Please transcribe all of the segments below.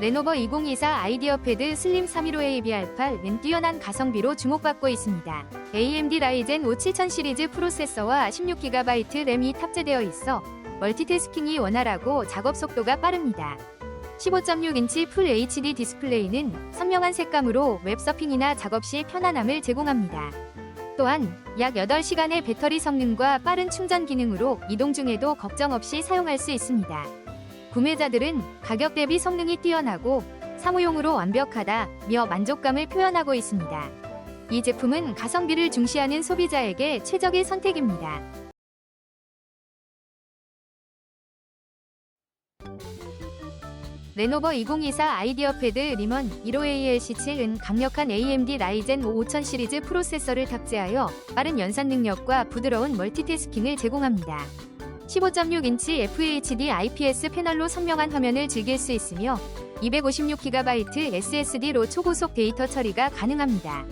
레노버 2024 아이디어 패드 슬림 315A BR8은 뛰어난 가성비로 주목받고 있습니다. AMD 라이젠 5 7000 시리즈 프로세서와 16GB 램이 탑재되어 있어 멀티태스킹이 원활하고 작업 속도가 빠릅니다. 15.6인치 풀 HD 디스플레이는 선명한 색감으로 웹서핑이나 작업 시 편안함을 제공합니다. 또한 약 8시간의 배터리 성능과 빠른 충전 기능으로 이동 중에도 걱정 없이 사용할 수 있습니다. 구매자들은 가격 대비 성능이 뛰어나고 사무용으로 완벽하다며 만족감을 표현하고 있습니다. 이 제품은 가성비를 중시하는 소비자에게 최적의 선택입니다. 레노버 2024 아이디어 패드 리먼 15ALC7은 강력한 AMD 라이젠 5 5000 시리즈 프로세서를 탑재하여 빠른 연산 능력과 부드러운 멀티태스킹을 제공합니다. 15.6인치 FHD IPS 패널로 선명한 화면을 즐길 수 있으며 256GB SSD로 초고속 데이터 처리가 가능합니다.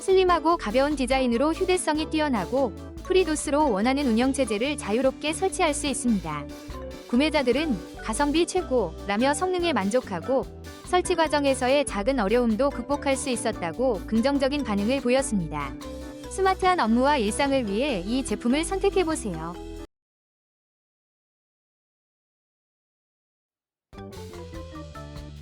슬림하고 가벼운 디자인으로 휴대성이 뛰어나고 프리도스로 원하는 운영체제를 자유롭게 설치할 수 있습니다. 구매자들은 가성비 최고라며 성능에 만족하고 설치 과정에서의 작은 어려움도 극복할 수 있었다고 긍정적인 반응을 보였습니다. 스마트한 업무와 일상을 위해 이 제품을 선택해보세요.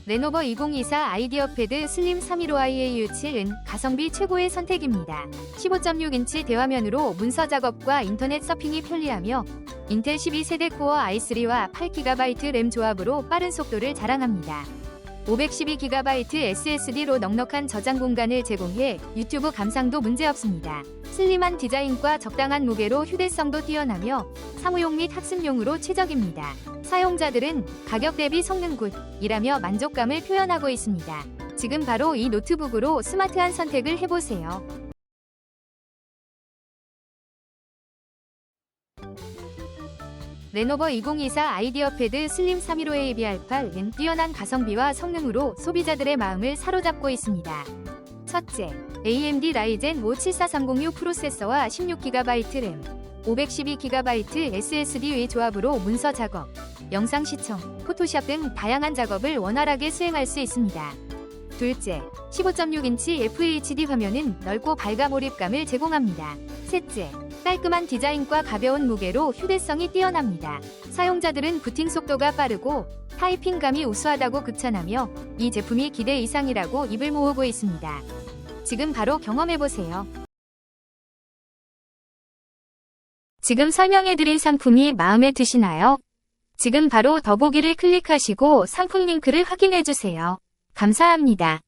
레노버 2024 아이디어 패드 슬림 315IAU7은 가성비 최고의 선택입니다. 15.6인치 대화면으로 문서 작업과 인터넷 서핑이 편리하며 인텔 12세대 코어 i3와 8GB 램 조합으로 빠른 속도를 자랑합니다. 512GB SSD로 넉넉한 저장 공간을 제공해 유튜브 감상도 문제없습니다. 슬림한 디자인과 적당한 무게로 휴대성도 뛰어나며 사무용 및 학습용으로 최적입니다. 사용자들은 가격 대비 성능 굿이라며 만족감을 표현하고 있습니다. 지금 바로 이 노트북으로 스마트한 선택을 해보세요. 레노버 2024 아이디어 패드 슬림 315A BR8은 뛰어난 가성비와 성능으로 소비자들의 마음을 사로잡고 있습니다. 첫째, AMD 라이젠 5 74306 프로세서와 16GB 램, 512GB SSD의 조합으로 문서 작업, 영상 시청, 포토샵 등 다양한 작업을 원활하게 수행할 수 있습니다. 둘째, 15.6인치 FHD 화면은 넓고 밝아 몰입감을 제공합니다. 셋째, 깔끔한 디자인과 가벼운 무게로 휴대성이 뛰어납니다. 사용자들은 부팅 속도가 빠르고 타이핑감이 우수하다고 극찬하며 이 제품이 기대 이상이라고 입을 모으고 있습니다. 지금 바로 경험해보세요. 지금 설명해드린 상품이 마음에 드시나요? 지금 바로 더보기를 클릭하시고 상품 링크를 확인해주세요. 감사합니다.